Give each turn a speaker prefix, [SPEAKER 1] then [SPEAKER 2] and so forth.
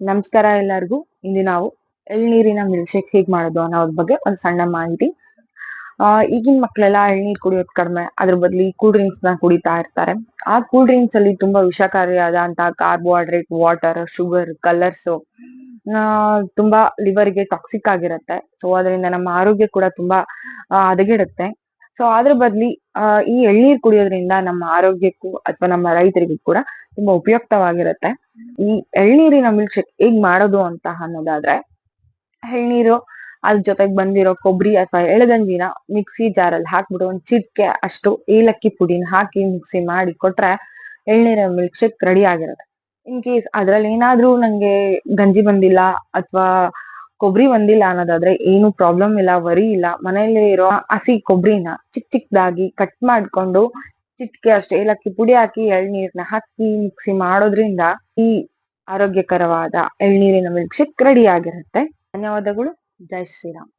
[SPEAKER 1] ನಮಸ್ಕಾರ ಎಲ್ಲರಿಗೂ. ಇಲ್ಲಿ ನಾವು ಎಳ್ನೀರಿನ ಮಿಲ್ಕ್ ಶೇಕ್ ಹೇಗ್ ಮಾಡೋದು ಅನ್ನೋದ್ರ ಬಗ್ಗೆ ಒಂದು ಸಣ್ಣ ಮಾಹಿತಿ. ಆ, ಈಗಿನ ಮಕ್ಕಳೆಲ್ಲ ಎಳ್ನೀರ್ ಕುಡಿಯೋದು ಕಡಿಮೆ. ಅದ್ರ ಬದ್ಲಿ ಕೂಲ್ ಡ್ರಿಂಕ್ಸ್ನ ಕುಡಿತಾ ಇರ್ತಾರೆ. ಆ ಕೂಲ್ ಡ್ರಿಂಕ್ಸ್ ಅಲ್ಲಿ ತುಂಬಾ ವಿಷಕಾರಿಯಾದಂತಹ ಕಾರ್ಬೋಹೈಡ್ರೇಟ್ ವಾಟರ್ ಶುಗರ್ ಕಲರ್ಸ್ ತುಂಬಾ ಲಿವರ್ಗೆ ಟಾಕ್ಸಿಕ್ ಆಗಿರುತ್ತೆ. ಸೊ ಅದರಿಂದ ನಮ್ಮ ಆರೋಗ್ಯ ಕೂಡ ತುಂಬಾ ಹದಗೆಡುತ್ತೆ. ಸೊ ಅದ್ರ ಬದ್ಲಿ ಈ ಎಳ್ನೀರ್ ಕುಡಿಯೋದ್ರಿಂದ ನಮ್ಮ ಆರೋಗ್ಯಕ್ಕೂ ಅಥವಾ ನಮ್ಮ ರೈತರಿಗೂ ಕೂಡ ತುಂಬಾ ಉಪಯುಕ್ತವಾಗಿರುತ್ತೆ. ಈ ಎಳ್ನೀರಿನ ಮಿಲ್ಕ್ ಶೇಕ್ ಹೇಗ್ ಮಾಡೋದು ಅಂತ ಅನ್ನೋದಾದ್ರೆ, ಎಳ್ನೀರು ಅದ್ರ ಜೊತೆಗೆ ಬಂದಿರೋ ಕೊಬ್ಬರಿ ಅಥವಾ ಎಳಗಂಜಿನ ಮಿಕ್ಸಿ ಜಾರಲ್ಲಿ ಹಾಕ್ಬಿಟ್ಟು ಒಂದ್ ಚಿಟ್ಕೆ ಅಷ್ಟು ಏಲಕ್ಕಿ ಪುಡಿನ ಹಾಕಿ ಮಿಕ್ಸಿ ಮಾಡಿ ಕೊಟ್ರೆ ಎಳ್ನೀರ ಮಿಲ್ಕ್ ಶೇಕ್ ರೆಡಿ ಆಗಿರುತ್ತೆ. ಇನ್ ಕೇಸ್ ಅದ್ರಲ್ಲಿ ಏನಾದ್ರೂ ನಂಗೆ ಗಂಜಿ ಬಂದಿಲ್ಲ ಅಥವಾ ಕೊಬ್ಬರಿ ಬಂದಿಲ್ಲ ಅನ್ನೋದಾದ್ರೆ ಏನು ಪ್ರಾಬ್ಲಮ್ ಇಲ್ಲ ವರಿ ಇಲ್ಲ. ಮನೆಯಲ್ಲಿ ಇರೋ ಹಸಿ ಕೊಬ್ಬರಿನ ಚಿಕ್ಕ ಚಿಕ್ಕದಾಗಿ ಕಟ್ ಮಾಡ್ಕೊಂಡು ಚಿಟ್ಕೆ ಅಷ್ಟು, ಏಲಕ್ಕಿ ಪುಡಿ ಹಾಕಿ, ಎಳ್ನೀರ್ನ ಹಾಕಿ ಮಿಕ್ಸಿ ಮಾಡೋದ್ರಿಂದ ಈ ಆರೋಗ್ಯಕರವಾದ ಎಳ್ನೀರಿನ ಮಿಲ್ಕ್ ಶೇಕ್ ರೆಡಿ ಆಗಿರುತ್ತೆ. ಧನ್ಯವಾದಗಳು. ಜೈ ಶ್ರೀರಾಮ್.